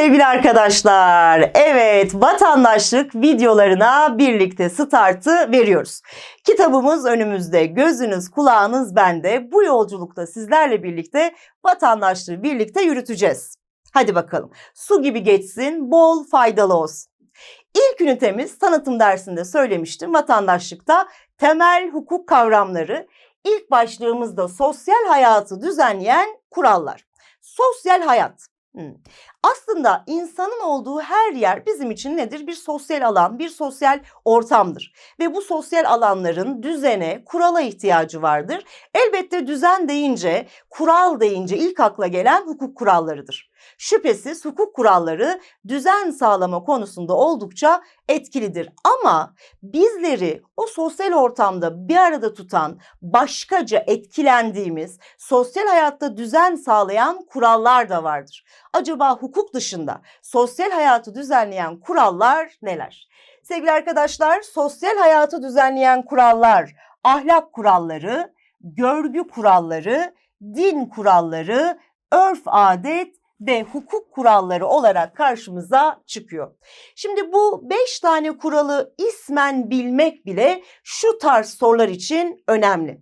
sevgili arkadaşlar. Evet, vatandaşlık videolarına birlikte startı veriyoruz. Kitabımız önümüzde, gözünüz, kulağınız bende. Bu yolculukta sizlerle birlikte vatandaşlığı birlikte yürüteceğiz. Hadi bakalım. Su gibi geçsin, bol faydalı olsun. İlk ünitemiz tanıtım dersinde söylemiştim. Vatandaşlıkta temel hukuk kavramları. İlk başlığımızda sosyal hayatı düzenleyen kurallar. Sosyal hayat. Hmm. Aslında insanın olduğu her yer bizim için nedir? Bir sosyal alan, bir sosyal ortamdır. Ve bu sosyal alanların düzene, kurala ihtiyacı vardır. Elbette düzen deyince, kural deyince ilk akla gelen hukuk kurallarıdır. Şüphesiz hukuk kuralları düzen sağlama konusunda oldukça etkilidir. Ama bizleri o sosyal ortamda bir arada tutan, başkaca etkilendiğimiz, sosyal hayatta düzen sağlayan kurallar da vardır. Acaba hukuk dışında sosyal hayatı düzenleyen kurallar neler? Sevgili arkadaşlar, sosyal hayatı düzenleyen kurallar, ahlak kuralları, görgü kuralları, din kuralları, örf adet ve hukuk kuralları olarak karşımıza çıkıyor. Şimdi bu beş tane kuralı ismen bilmek bile şu tarz sorular için önemli.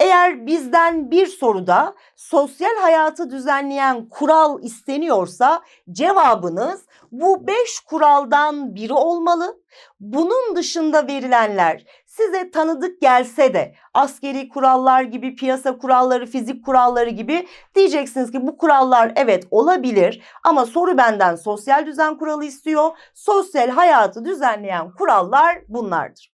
Eğer bizden bir soruda sosyal hayatı düzenleyen kural isteniyorsa cevabınız bu beş kuraldan biri olmalı. Bunun dışında verilenler size tanıdık gelse de askeri kurallar gibi, piyasa kuralları, fizik kuralları gibi diyeceksiniz ki bu kurallar evet olabilir ama soru benden sosyal düzen kuralı istiyor. Sosyal hayatı düzenleyen kurallar bunlardır.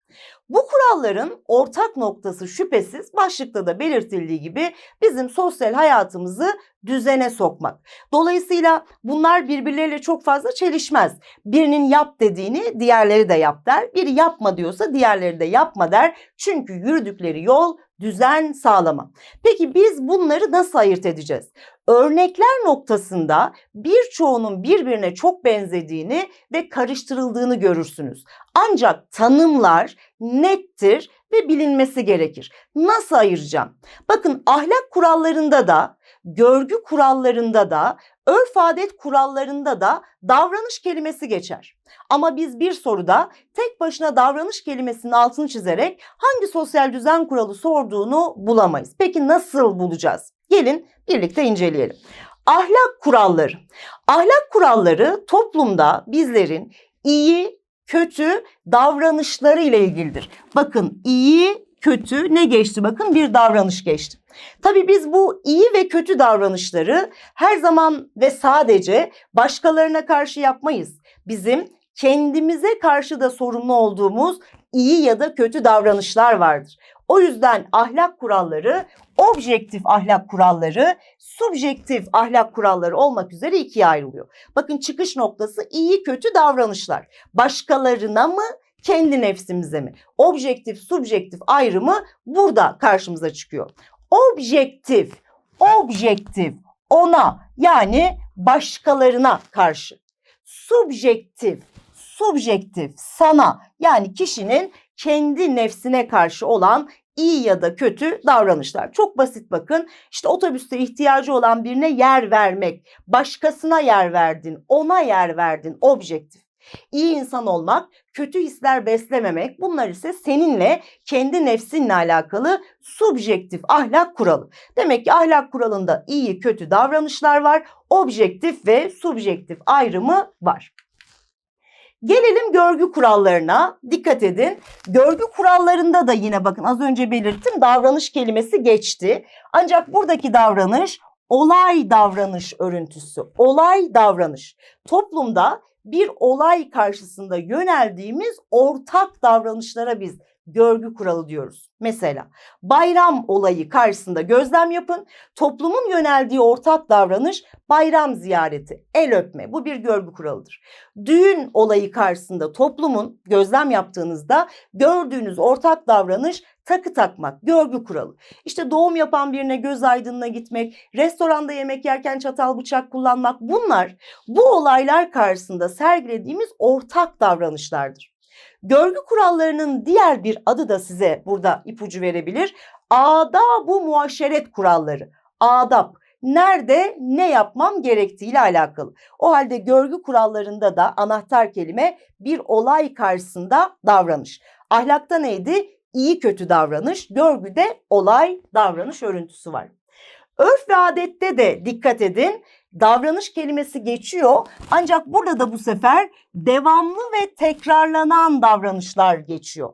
Bu kuralların ortak noktası şüphesiz başlıkta da belirtildiği gibi bizim sosyal hayatımızı düzene sokmak. Dolayısıyla bunlar birbirleriyle çok fazla çelişmez. Birinin yap dediğini diğerleri de yap der. Biri yapma diyorsa diğerleri de yapma der. Çünkü yürüdükleri yol düzen sağlama. Peki biz bunları nasıl ayırt edeceğiz? Örnekler noktasında birçoğunun birbirine çok benzediğini ve karıştırıldığını görürsünüz. Ancak tanımlar nettir ve bilinmesi gerekir. Nasıl ayıracağım? Bakın ahlak kurallarında da, görgü kurallarında da, örf adet kurallarında da davranış kelimesi geçer. Ama biz bir soruda tek başına davranış kelimesinin altını çizerek hangi sosyal düzen kuralı sorduğunu bulamayız. Peki nasıl bulacağız? Gelin birlikte inceleyelim. Ahlak kuralları. Ahlak kuralları toplumda bizlerin iyi, kötü davranışları ile ilgilidir. Bakın iyi, kötü ne geçti? Bakın bir davranış geçti. Tabii biz bu iyi ve kötü davranışları her zaman ve sadece başkalarına karşı yapmayız. Bizim kendimize karşı da sorumlu olduğumuz iyi ya da kötü davranışlar vardır. O yüzden ahlak kuralları objektif ahlak kuralları, subjektif ahlak kuralları olmak üzere ikiye ayrılıyor. Bakın çıkış noktası iyi kötü davranışlar. Başkalarına mı kendi nefsimize mi? Objektif, subjektif ayrımı burada karşımıza çıkıyor. Objektif, objektif ona yani başkalarına karşı. Subjektif, subjektif sana yani kişinin kendi nefsine karşı olan iyi ya da kötü davranışlar. Çok basit bakın. İşte otobüste ihtiyacı olan birine yer vermek, başkasına yer verdin, ona yer verdin, objektif. İyi insan olmak, kötü hisler beslememek bunlar ise seninle kendi nefsinle alakalı subjektif ahlak kuralı. Demek ki ahlak kuralında iyi kötü davranışlar var, objektif ve subjektif ayrımı var. Gelelim görgü kurallarına. Dikkat edin. Görgü kurallarında da yine bakın az önce belirttim davranış kelimesi geçti. Ancak buradaki davranış olay davranış örüntüsü. Olay davranış. Toplumda bir olay karşısında yöneldiğimiz ortak davranışlara biz görgü kuralı diyoruz. Mesela bayram olayı karşısında gözlem yapın. Toplumun yöneldiği ortak davranış bayram ziyareti, el öpme. Bu bir görgü kuralıdır. Düğün olayı karşısında toplumun gözlem yaptığınızda gördüğünüz ortak davranış takı takmak, görgü kuralı. İşte doğum yapan birine göz aydınına gitmek, restoranda yemek yerken çatal bıçak kullanmak bunlar bu olaylar karşısında sergilediğimiz ortak davranışlardır. Görgü kurallarının diğer bir adı da size burada ipucu verebilir. Adabu muaşeret kuralları. Adap nerede ne yapmam gerektiğiyle alakalı. O halde görgü kurallarında da anahtar kelime bir olay karşısında davranış. Ahlakta neydi? İyi kötü davranış. Görgüde olay davranış örüntüsü var. Örf ve adette de dikkat edin davranış kelimesi geçiyor ancak burada da bu sefer devamlı ve tekrarlanan davranışlar geçiyor.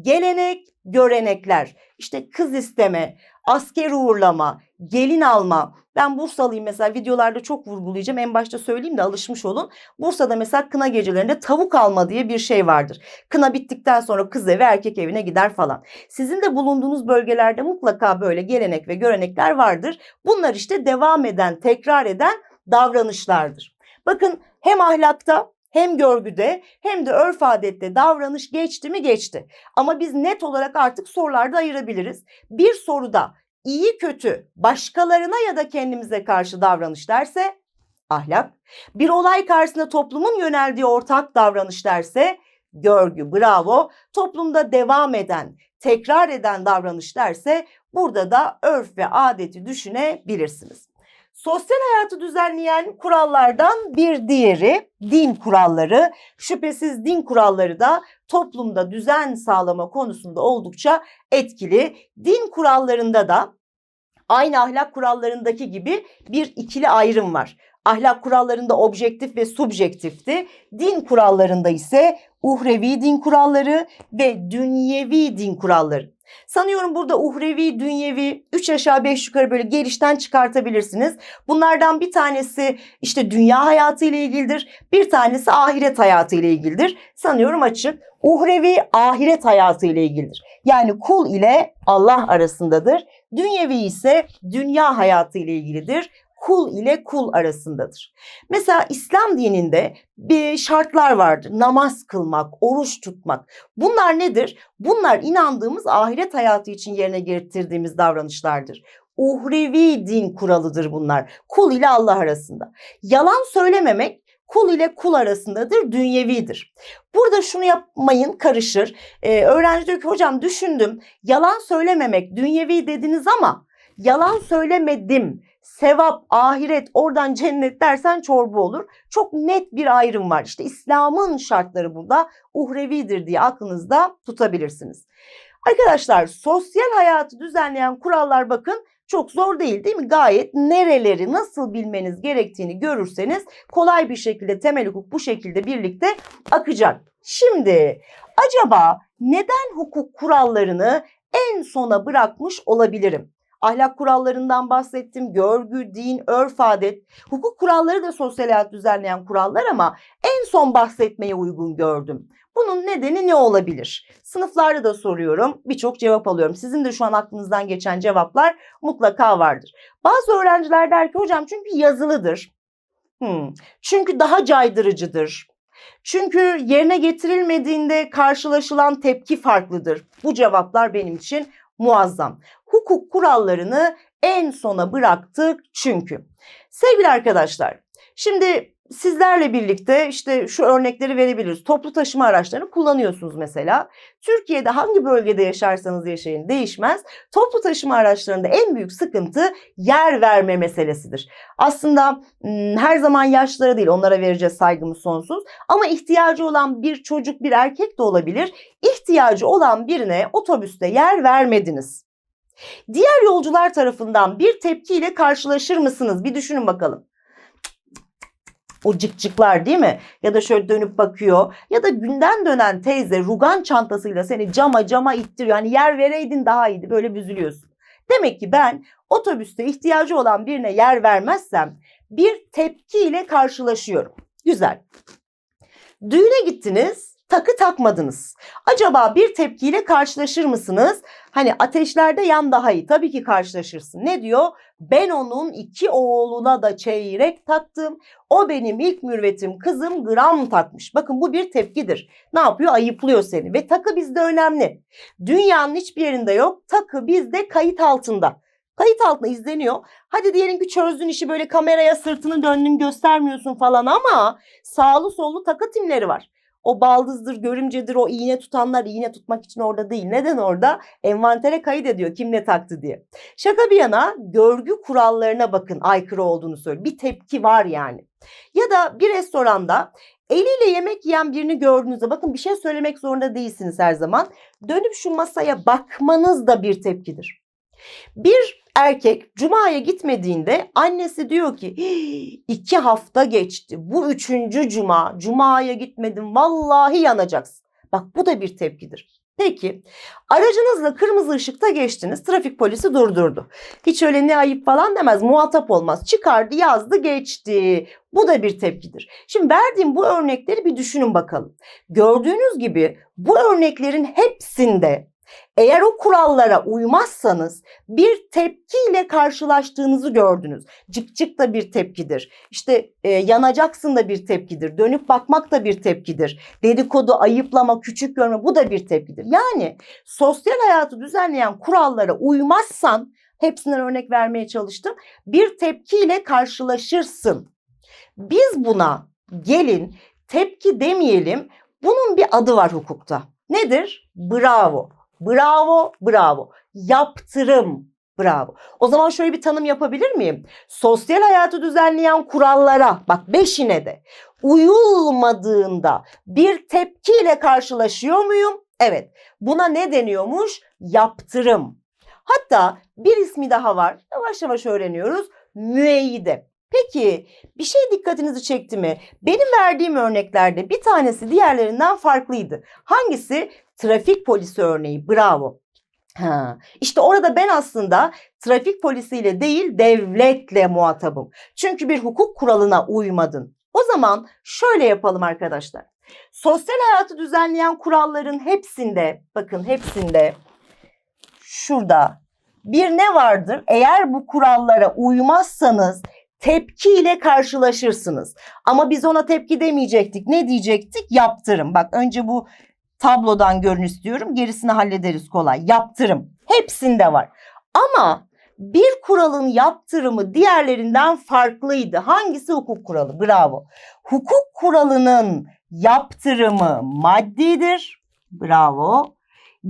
Gelenek, görenekler, işte kız isteme, asker uğurlama, gelin alma. Ben Bursalıyım mesela videolarda çok vurgulayacağım. En başta söyleyeyim de alışmış olun. Bursa'da mesela kına gecelerinde tavuk alma diye bir şey vardır. Kına bittikten sonra kız evi erkek evine gider falan. Sizin de bulunduğunuz bölgelerde mutlaka böyle gelenek ve görenekler vardır. Bunlar işte devam eden, tekrar eden davranışlardır. Bakın hem ahlakta hem görgüde hem de örf adette davranış geçti mi geçti. Ama biz net olarak artık sorularda ayırabiliriz. Bir soruda iyi kötü başkalarına ya da kendimize karşı davranış derse ahlak. Bir olay karşısında toplumun yöneldiği ortak davranış derse görgü bravo. Toplumda devam eden, tekrar eden davranış derse burada da örf ve adeti düşünebilirsiniz. Sosyal hayatı düzenleyen kurallardan bir diğeri din kuralları. Şüphesiz din kuralları da toplumda düzen sağlama konusunda oldukça etkili. Din kurallarında da aynı ahlak kurallarındaki gibi bir ikili ayrım var. Ahlak kurallarında objektif ve subjektifti. Din kurallarında ise uhrevi din kuralları ve dünyevi din kuralları. Sanıyorum burada uhrevi, dünyevi, üç aşağı beş yukarı böyle gelişten çıkartabilirsiniz. Bunlardan bir tanesi işte dünya hayatı ile ilgilidir. Bir tanesi ahiret hayatı ile ilgilidir. Sanıyorum açık. Uhrevi ahiret hayatı ile ilgilidir. Yani kul ile Allah arasındadır. Dünyevi ise dünya hayatı ile ilgilidir kul ile kul arasındadır. Mesela İslam dininde bir şartlar vardır. Namaz kılmak, oruç tutmak. Bunlar nedir? Bunlar inandığımız ahiret hayatı için yerine getirdiğimiz davranışlardır. Uhrevi din kuralıdır bunlar. Kul ile Allah arasında. Yalan söylememek kul ile kul arasındadır, dünyevidir. Burada şunu yapmayın karışır. Ee, öğrenci diyor ki hocam düşündüm yalan söylememek dünyevi dediniz ama yalan söylemedim sevap, ahiret, oradan cennet dersen çorba olur. Çok net bir ayrım var. İşte İslam'ın şartları burada uhrevidir diye aklınızda tutabilirsiniz. Arkadaşlar sosyal hayatı düzenleyen kurallar bakın çok zor değil değil mi? Gayet nereleri nasıl bilmeniz gerektiğini görürseniz kolay bir şekilde temel hukuk bu şekilde birlikte akacak. Şimdi acaba neden hukuk kurallarını en sona bırakmış olabilirim? Ahlak kurallarından bahsettim. Görgü, din, örf, adet. Hukuk kuralları da sosyal hayat düzenleyen kurallar ama en son bahsetmeye uygun gördüm. Bunun nedeni ne olabilir? Sınıflarda da soruyorum. Birçok cevap alıyorum. Sizin de şu an aklınızdan geçen cevaplar mutlaka vardır. Bazı öğrenciler der ki hocam çünkü yazılıdır. Hmm. Çünkü daha caydırıcıdır. Çünkü yerine getirilmediğinde karşılaşılan tepki farklıdır. Bu cevaplar benim için muazzam. Hukuk kurallarını en sona bıraktık çünkü. Sevgili arkadaşlar, şimdi sizlerle birlikte işte şu örnekleri verebiliriz. Toplu taşıma araçlarını kullanıyorsunuz mesela. Türkiye'de hangi bölgede yaşarsanız yaşayın değişmez. Toplu taşıma araçlarında en büyük sıkıntı yer verme meselesidir. Aslında her zaman yaşlara değil onlara vereceğiz saygımız sonsuz. Ama ihtiyacı olan bir çocuk bir erkek de olabilir. İhtiyacı olan birine otobüste yer vermediniz. Diğer yolcular tarafından bir tepkiyle karşılaşır mısınız? Bir düşünün bakalım o cıkcıklar değil mi? Ya da şöyle dönüp bakıyor. Ya da günden dönen teyze rugan çantasıyla seni cama cama ittiriyor. Yani yer vereydin daha iyiydi. Böyle büzülüyorsun. Demek ki ben otobüste ihtiyacı olan birine yer vermezsem bir tepkiyle karşılaşıyorum. Güzel. Düğüne gittiniz takı takmadınız. Acaba bir tepkiyle karşılaşır mısınız? Hani ateşlerde yan daha iyi. Tabii ki karşılaşırsın. Ne diyor? Ben onun iki oğluna da çeyrek taktım. O benim ilk mürvetim kızım gram takmış. Bakın bu bir tepkidir. Ne yapıyor? Ayıplıyor seni. Ve takı bizde önemli. Dünyanın hiçbir yerinde yok. Takı bizde kayıt altında. Kayıt altında izleniyor. Hadi diyelim ki çözdün işi böyle kameraya sırtını döndün göstermiyorsun falan ama sağlı sollu takı timleri var. O baldızdır, görümcedir, o iğne tutanlar iğne tutmak için orada değil. Neden orada? Envantere kayıt ediyor kim ne taktı diye. Şaka bir yana görgü kurallarına bakın aykırı olduğunu söylüyor. Bir tepki var yani. Ya da bir restoranda eliyle yemek yiyen birini gördüğünüzde bakın bir şey söylemek zorunda değilsiniz her zaman. Dönüp şu masaya bakmanız da bir tepkidir. Bir erkek cumaya gitmediğinde annesi diyor ki "Hii, iki hafta geçti bu üçüncü cuma cumaya gitmedim vallahi yanacaksın. Bak bu da bir tepkidir. Peki aracınızla kırmızı ışıkta geçtiniz trafik polisi durdurdu. Hiç öyle ne ayıp falan demez muhatap olmaz çıkardı yazdı geçti. Bu da bir tepkidir. Şimdi verdiğim bu örnekleri bir düşünün bakalım. Gördüğünüz gibi bu örneklerin hepsinde eğer o kurallara uymazsanız bir tepkiyle karşılaştığınızı gördünüz. Cık cık da bir tepkidir. İşte e, yanacaksın da bir tepkidir. Dönüp bakmak da bir tepkidir. Dedikodu, ayıplama, küçük görme bu da bir tepkidir. Yani sosyal hayatı düzenleyen kurallara uymazsan hepsinden örnek vermeye çalıştım. Bir tepkiyle karşılaşırsın. Biz buna gelin tepki demeyelim. Bunun bir adı var hukukta. Nedir? Bravo. Bravo, bravo. Yaptırım. Bravo. O zaman şöyle bir tanım yapabilir miyim? Sosyal hayatı düzenleyen kurallara, bak beşine de uyulmadığında bir tepkiyle karşılaşıyor muyum? Evet. Buna ne deniyormuş? Yaptırım. Hatta bir ismi daha var. Yavaş yavaş öğreniyoruz. Müeyyide. Peki bir şey dikkatinizi çekti mi? Benim verdiğim örneklerde bir tanesi diğerlerinden farklıydı. Hangisi? Trafik polisi örneği. Bravo. Ha, işte orada ben aslında trafik polisiyle değil devletle muhatabım. Çünkü bir hukuk kuralına uymadın. O zaman şöyle yapalım arkadaşlar. Sosyal hayatı düzenleyen kuralların hepsinde, bakın hepsinde şurada bir ne vardır? Eğer bu kurallara uymazsanız tepkiyle karşılaşırsınız. Ama biz ona tepki demeyecektik. Ne diyecektik? Yaptırım. Bak önce bu tablodan görün istiyorum. Gerisini hallederiz kolay. Yaptırım. Hepsinde var. Ama bir kuralın yaptırımı diğerlerinden farklıydı. Hangisi hukuk kuralı? Bravo. Hukuk kuralının yaptırımı maddidir. Bravo.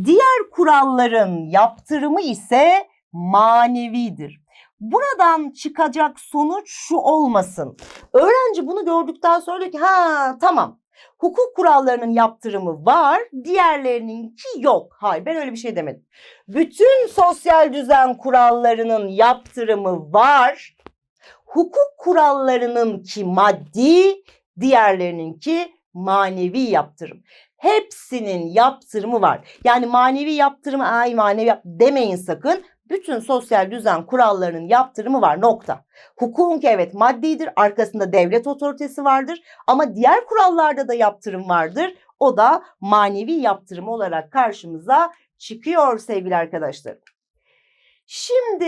Diğer kuralların yaptırımı ise manevidir. Buradan çıkacak sonuç şu olmasın. Öğrenci bunu gördükten sonra diyor ki ha tamam hukuk kurallarının yaptırımı var, diğerlerininki yok. Hayır ben öyle bir şey demedim. Bütün sosyal düzen kurallarının yaptırımı var. Hukuk kurallarınınki maddi, diğerlerininki manevi yaptırım. Hepsinin yaptırımı var. Yani manevi yaptırımı ay manevi yap demeyin sakın. Bütün sosyal düzen kurallarının yaptırımı var nokta. Hukukun ki evet maddidir arkasında devlet otoritesi vardır ama diğer kurallarda da yaptırım vardır. O da manevi yaptırım olarak karşımıza çıkıyor sevgili arkadaşlar. Şimdi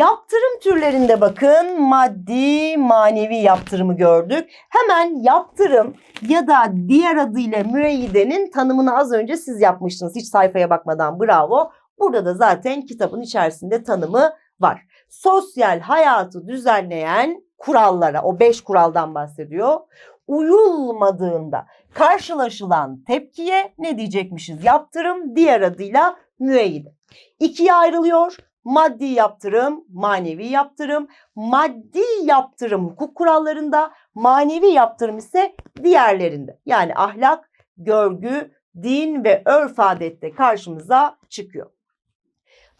yaptırım türlerinde bakın maddi manevi yaptırımı gördük. Hemen yaptırım ya da diğer adıyla müeyyidenin tanımını az önce siz yapmıştınız. Hiç sayfaya bakmadan bravo. Burada da zaten kitabın içerisinde tanımı var. Sosyal hayatı düzenleyen kurallara, o beş kuraldan bahsediyor. Uyulmadığında karşılaşılan tepkiye ne diyecekmişiz? Yaptırım, diğer adıyla müeyyide. İkiye ayrılıyor. Maddi yaptırım, manevi yaptırım. Maddi yaptırım hukuk kurallarında, manevi yaptırım ise diğerlerinde. Yani ahlak, görgü, din ve örf adette karşımıza çıkıyor.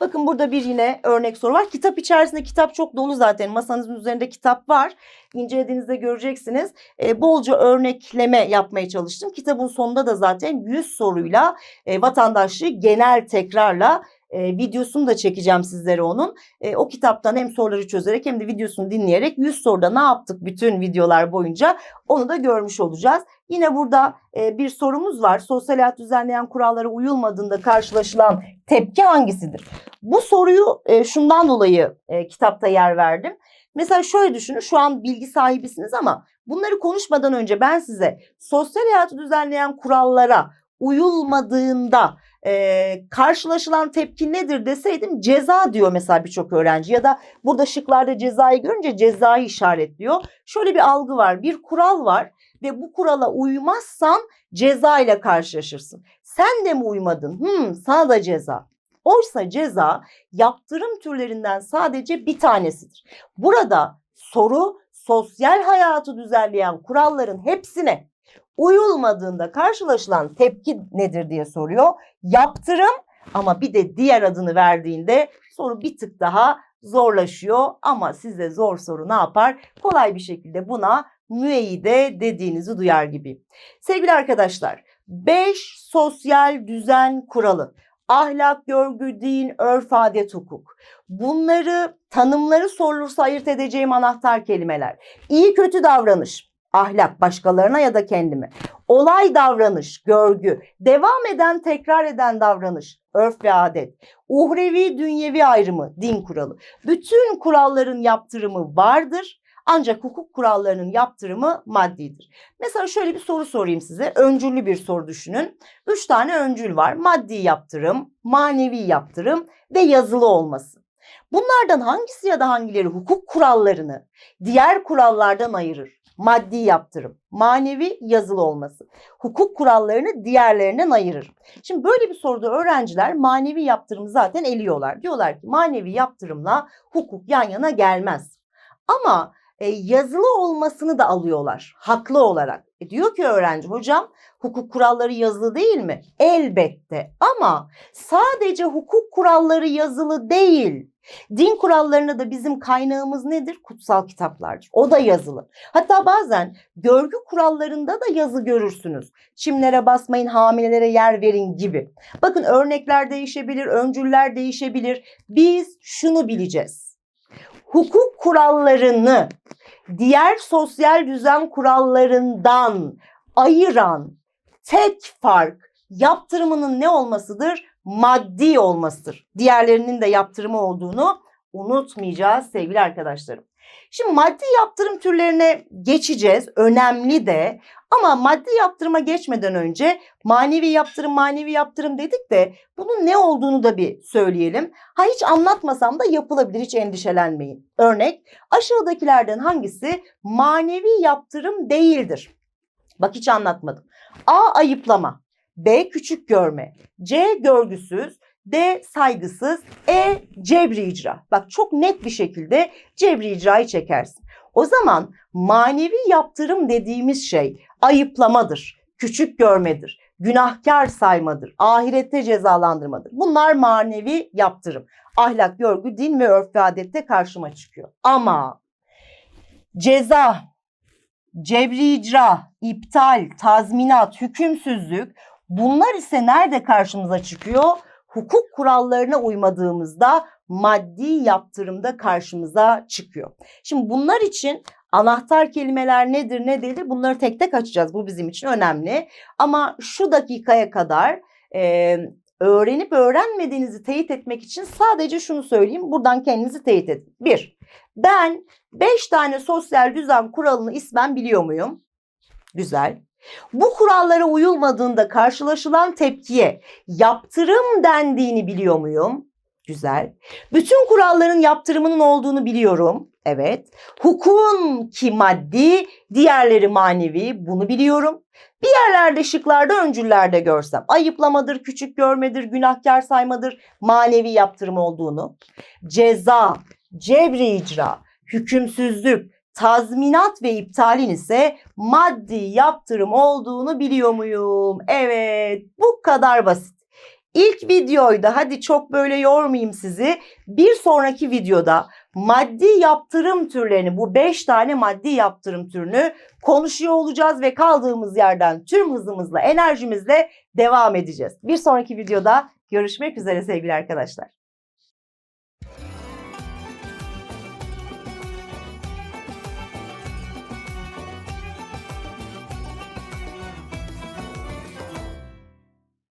Bakın burada bir yine örnek soru var. Kitap içerisinde kitap çok dolu zaten. Masanızın üzerinde kitap var. İncelediğinizde göreceksiniz. E, bolca örnekleme yapmaya çalıştım. Kitabın sonunda da zaten 100 soruyla e, vatandaşlığı genel tekrarla e, videosunu da çekeceğim sizlere onun. E, o kitaptan hem soruları çözerek hem de videosunu dinleyerek 100 soruda ne yaptık bütün videolar boyunca onu da görmüş olacağız. Yine burada e, bir sorumuz var. Sosyal hayat düzenleyen kurallara uyulmadığında karşılaşılan tepki hangisidir? Bu soruyu e, şundan dolayı e, kitapta yer verdim. Mesela şöyle düşünün şu an bilgi sahibisiniz ama bunları konuşmadan önce ben size sosyal hayatı düzenleyen kurallara uyulmadığında e, karşılaşılan tepki nedir deseydim ceza diyor mesela birçok öğrenci ya da burada şıklarda cezayı görünce cezayı işaretliyor. Şöyle bir algı var bir kural var ve bu kurala uymazsan ceza ile karşılaşırsın. Sen de mi uymadın? Hmm, sana da ceza. Oysa ceza yaptırım türlerinden sadece bir tanesidir. Burada soru sosyal hayatı düzenleyen kuralların hepsine uyulmadığında karşılaşılan tepki nedir diye soruyor. Yaptırım ama bir de diğer adını verdiğinde soru bir tık daha zorlaşıyor ama size zor soru ne yapar? Kolay bir şekilde buna müeyyide dediğinizi duyar gibi. Sevgili arkadaşlar 5 sosyal düzen kuralı ahlak, görgü, din, örf, adet, hukuk. Bunları tanımları sorulursa ayırt edeceğim anahtar kelimeler. İyi kötü davranış, ahlak başkalarına ya da kendime. Olay davranış, görgü, devam eden tekrar eden davranış, örf ve adet. Uhrevi, dünyevi ayrımı, din kuralı. Bütün kuralların yaptırımı vardır. Ancak hukuk kurallarının yaptırımı maddidir. Mesela şöyle bir soru sorayım size. Öncüllü bir soru düşünün. Üç tane öncül var. Maddi yaptırım, manevi yaptırım ve yazılı olması. Bunlardan hangisi ya da hangileri hukuk kurallarını diğer kurallardan ayırır? Maddi yaptırım, manevi yazılı olması. Hukuk kurallarını diğerlerinden ayırır. Şimdi böyle bir soruda öğrenciler manevi yaptırımı zaten eliyorlar. Diyorlar ki manevi yaptırımla hukuk yan yana gelmez. Ama e, yazılı olmasını da alıyorlar haklı olarak. E, diyor ki öğrenci hocam hukuk kuralları yazılı değil mi? Elbette ama sadece hukuk kuralları yazılı değil. Din kurallarında da bizim kaynağımız nedir? Kutsal kitaplardır. O da yazılı. Hatta bazen görgü kurallarında da yazı görürsünüz. Çimlere basmayın, hamilelere yer verin gibi. Bakın örnekler değişebilir, öncüller değişebilir. Biz şunu bileceğiz. Hukuk kurallarını diğer sosyal düzen kurallarından ayıran tek fark yaptırımının ne olmasıdır? Maddi olmasıdır. Diğerlerinin de yaptırımı olduğunu unutmayacağız sevgili arkadaşlarım. Şimdi maddi yaptırım türlerine geçeceğiz. Önemli de ama maddi yaptırıma geçmeden önce manevi yaptırım manevi yaptırım dedik de bunun ne olduğunu da bir söyleyelim. Ha hiç anlatmasam da yapılabilir hiç endişelenmeyin. Örnek aşağıdakilerden hangisi manevi yaptırım değildir? Bak hiç anlatmadım. A ayıplama, B küçük görme, C görgüsüz, D saygısız, E cebri icra. Bak çok net bir şekilde cebri icrayı çekersin. O zaman manevi yaptırım dediğimiz şey ayıplamadır, küçük görmedir, günahkar saymadır, ahirette cezalandırmadır. Bunlar manevi yaptırım. Ahlak, görgü, din ve örf ve adette karşıma çıkıyor. Ama ceza, cebri icra, iptal, tazminat, hükümsüzlük bunlar ise nerede karşımıza çıkıyor? Hukuk kurallarına uymadığımızda maddi yaptırımda karşımıza çıkıyor. Şimdi bunlar için anahtar kelimeler nedir ne değildir bunları tek tek açacağız. Bu bizim için önemli. Ama şu dakikaya kadar e, öğrenip öğrenmediğinizi teyit etmek için sadece şunu söyleyeyim. Buradan kendinizi teyit edin. Bir, ben 5 tane sosyal düzen kuralını ismen biliyor muyum? Güzel. Bu kurallara uyulmadığında karşılaşılan tepkiye yaptırım dendiğini biliyor muyum? Güzel. Bütün kuralların yaptırımının olduğunu biliyorum. Evet. Hukukun ki maddi, diğerleri manevi bunu biliyorum. Bir yerlerde şıklarda öncüllerde görsem ayıplamadır, küçük görmedir, günahkar saymadır, manevi yaptırım olduğunu. Ceza, cebri icra, hükümsüzlük, tazminat ve iptalin ise maddi yaptırım olduğunu biliyor muyum? Evet bu kadar basit. İlk videoydu hadi çok böyle yormayayım sizi. Bir sonraki videoda maddi yaptırım türlerini bu 5 tane maddi yaptırım türünü konuşuyor olacağız ve kaldığımız yerden tüm hızımızla enerjimizle devam edeceğiz. Bir sonraki videoda görüşmek üzere sevgili arkadaşlar.